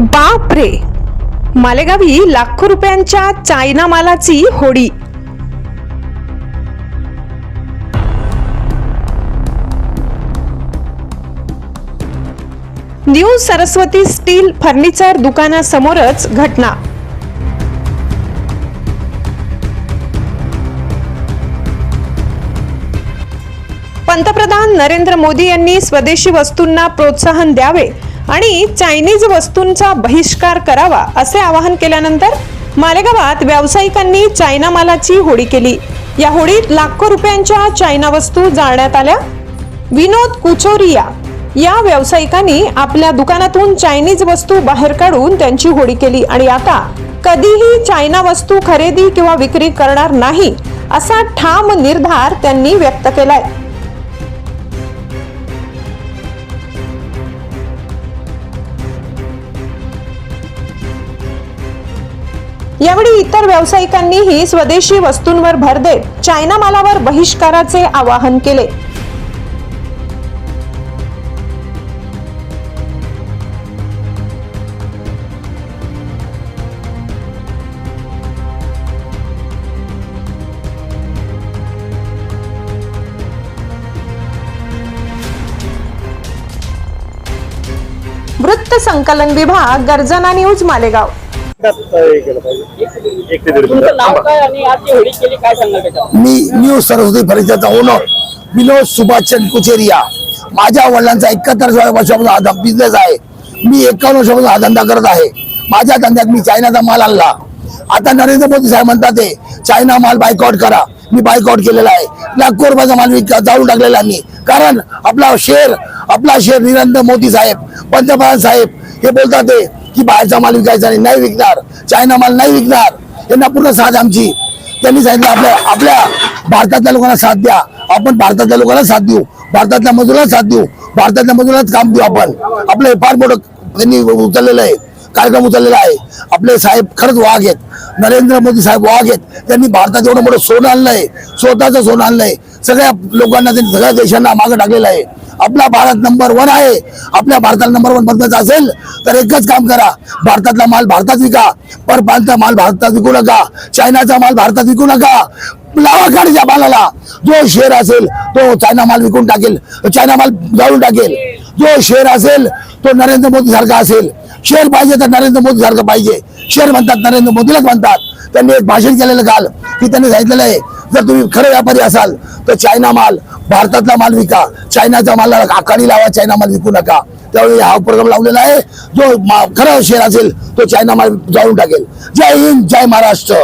बाप रे मालेगावी लाखो रुपयांच्या चायना मालाची होडी. न्यू सरस्वती स्टील फर्निचर दुकानासमोरच घटना. पंतप्रधान नरेंद्र मोदी यांनी स्वदेशी वस्तूंना प्रोत्साहन द्यावे. आणि चायनीज वस्तूंचा बहिष्कार करावा असे आवाहन केल्यानंतर मालेगावात व्यावसायिकांनी चायना मालाची होडी केली. या होडीत लाखो रुपयांच्या चायना वस्तू जाळण्यात आल्या. विनोद कुचोरिया या व्यावसायिकांनी आपल्या दुकानातून चायनीज वस्तू बाहेर काढून त्यांची होडी केली आणि आता कधीही चायना वस्तू खरेदी किंवा विक्री करणार नाही असा ठाम निर्धार त्यांनी व्यक्त केलाय. यावेळी इतर व्यावसायिकांनीही स्वदेशी वस्तूंवर भर देत चायना मालावर बहिष्काराचे आवाहन केले. वृत्त संकलन विभाग गर्जना न्यूज मालेगाव. मी न्यू सरस्वती फर्निचरचा ओनर विनोद सुभाषचंद कुचेरिया. माझ्या वडिलांचा एकाहत्तर वर्षापासून हा बिझनेस आहे. मी एकावन्न वर्षापासून हा धंदा करत आहे. माझ्या धंद्यात मी चायनाचा माल आणला. आता नरेंद्र मोदी साहेब म्हणतात ते चायना माल बायकआउट करा. मी बायकआउट केलेला आहे. लाखो रुपयाचा माल मी जाळून टाकलेला आहे मी. कारण आपला शेअर आपला शेअर नरेंद्र मोदी साहेब पंतप्रधान साहेब हे बोलतात ते की बाहेरचा माल विकायचा नाही नाही विकणार. चायना माल नाही विकणार. यांना पूर्ण साथ आमची. त्यांनी सांगितलं आपल्या आपल्या भारतातल्या लोकांना साथ द्या. आपण भारतातल्या लोकांना साथ देऊ. भारतातल्या मजुराला साथ देऊ. भारतातल्या मजुरालाच काम देऊ आपण. आपलं फार मोठं त्यांनी उचललेलं आहे. कार्यक्रम उचललेला आहे. आपले साहेब खरंच वाघ आहेत. नरेंद्र मोदी साहेब वाघ आहेत. त्यांनी भारतात एवढं मोठं सोनं आणलंय स्वतःचं सोनं आणलंय सगळ्या लोकांना त्यांनी सगळ्या देशांना मागं टाकलेलं आहे. आपला भारत नंबर वन आहे. आपल्या भारताला नंबर वन बनवायचं असेल तर एकच काम करा. भारतातला माल भारतात विका. परप्रांतचा माल भारतात विकू नका. चायनाचा माल भारतात विकू नका. लावा गाडीच्या मालाला. जो शेअर असेल तो चायना माल विकून टाकेल. चायना माल जाळून टाकेल. जो शेअर असेल तो नरेंद्र मोदी सारखा असेल. शेअर पाहिजे तर नरेंद्र मोदी सारखं पाहिजे. शेअर म्हणतात नरेंद्र मोदीलाच म्हणतात. त्यांनी एक भाषण केलेलं काल की त्यांनी सांगितलेलं आहे जर तुम्ही खरे व्यापारी असाल तर चायना माल भारतातला माल विका. चायनाच्या मालाला आखाडी लावा चायना माल विकू नका. त्यावेळी हा उपक्रम लावलेला आहे. जो खरा शेअर असेल तो चायना माल जाळून टाकेल. जय हिंद जय महाराष्ट्र.